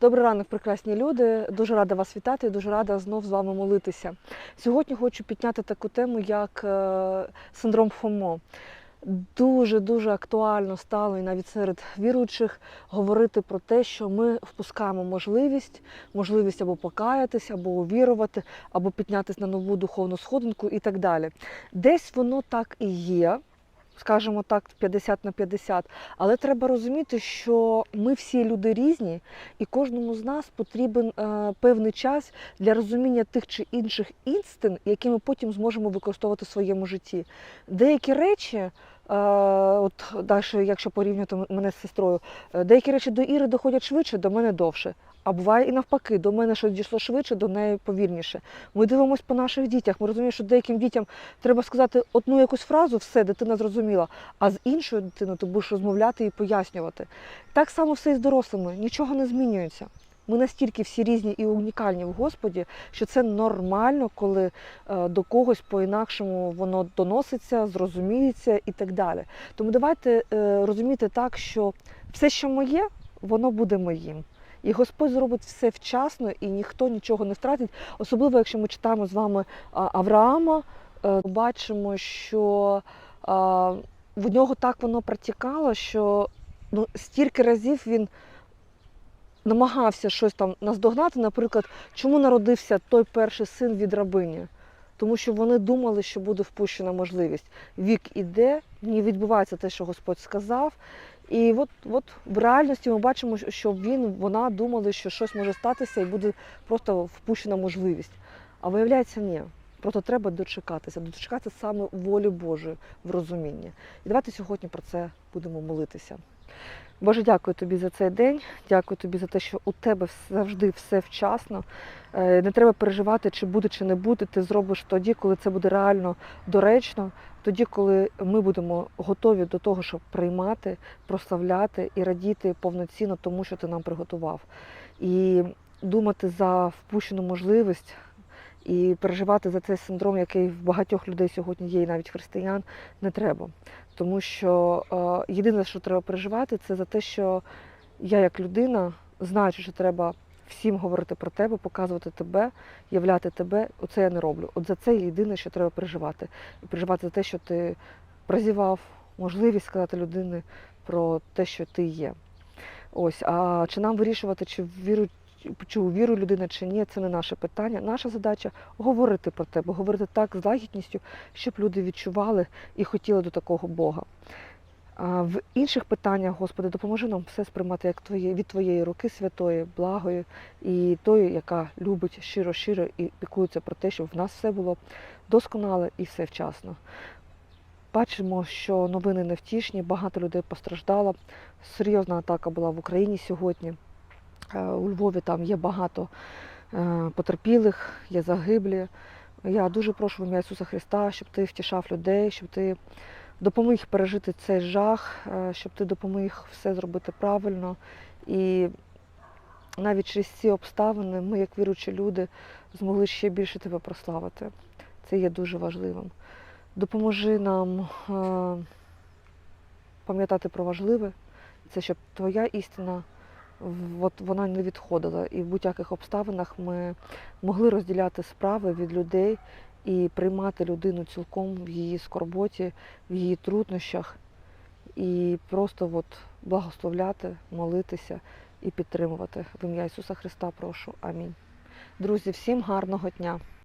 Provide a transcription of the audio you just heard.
Добрий ранок, прекрасні люди. Дуже рада вас вітати, і дуже рада знов з вами молитися. Сьогодні хочу підняти таку тему, як е, синдром ФОМО. Дуже дуже актуально стало і навіть серед віруючих говорити про те, що ми впускаємо можливість, можливість або покаятися, або увірувати, або піднятися на нову духовну сходинку і так далі. Десь воно так і є, скажімо так, 50 на 50. Але треба розуміти, що ми всі люди різні, і кожному з нас потрібен е, певний час для розуміння тих чи інших істин, які ми потім зможемо використовувати в своєму житті. Деякі речі, от далі, якщо порівнювати мене з сестрою, е, деякі речі до Іри доходять швидше, до мене довше. А буває і навпаки, до мене щось дійшло швидше, до неї повільніше. Ми дивимося по наших дітях. Ми розуміємо, що деяким дітям треба сказати одну якусь фразу, все, дитина зрозуміла, а з іншою дитиною ти будеш розмовляти і пояснювати. Так само все і з дорослими, нічого не змінюється. Ми настільки всі різні і унікальні в Господі, що це нормально, коли е, до когось по-інакшому воно доноситься, зрозуміється і так далі. Тому давайте е, розуміти так, що все, що моє, воно буде моїм. І Господь зробить все вчасно, і ніхто нічого не втратить. Особливо, якщо ми читаємо з вами Авраама, е, бачимо, що в нього так воно протікало, що ну, стільки разів він намагався щось там наздогнати. Наприклад, чому народився той перший син від рабині? Тому що вони думали, що буде впущена можливість. Вік іде, не відбувається те, що Господь сказав. І от, от в реальності ми бачимо, що він, вона думали, що щось може статися і буде просто впущена можливість. А виявляється, ні. Просто треба дочекатися, дочекатися саме волі Божої в розумінні. І давайте сьогодні про це будемо молитися. Боже, дякую тобі за цей день. Дякую тобі за те, що у тебе завжди все вчасно. Е, Не треба переживати, чи буде, чи не буде. Ти зробиш тоді, коли це буде реально доречно, тоді, коли ми будемо готові до того, щоб приймати, прославляти і радіти повноцінно тому, що ти нам приготував. І думати за впущену можливість. І переживати за цей синдром, який в багатьох людей сьогодні є, і навіть християн, не треба. Тому що е, єдине, що треба переживати, це за те, що я як людина, знаючи, що треба всім говорити про тебе, показувати тебе, являти тебе, оце я не роблю. От за це єдине, що треба переживати. І переживати за те, що ти прозівав можливість сказати людині про те, що ти є. Ось, а чи нам вирішувати, чи вірують чи увірує людина чи ні, це не наше питання. Наша задача говорити про тебе, говорити так з лагідністю, щоб люди відчували і хотіли до такого Бога. В інших питаннях, Господи, допоможи нам все сприймати як твоє, від Твоєї руки святої, благої і тої, яка любить щиро-щиро і піклується про те, щоб в нас все було досконале і все вчасно. Бачимо, що новини невтішні, багато людей постраждало. Серйозна атака була в Україні сьогодні. Е, У Львові там є багато е, потерпілих, є загиблі. Я дуже прошу ім'я Ісуса Христа, щоб ти втішав людей, щоб ти допоміг пережити цей жах, е, щоб ти допоміг все зробити правильно. І навіть через ці обставини ми, як віруючі люди, змогли ще більше тебе прославити. Це є дуже важливим. Допоможи нам пам'ятати про важливе, це щоб твоя істина от вона не відходила. І в будь-яких обставинах ми могли розділяти справи від людей і приймати людину цілком в її скорботі, в її труднощах, і просто от благословляти, молитися і підтримувати. В ім'я Ісуса Христа прошу. Амінь. Друзі, всім гарного дня!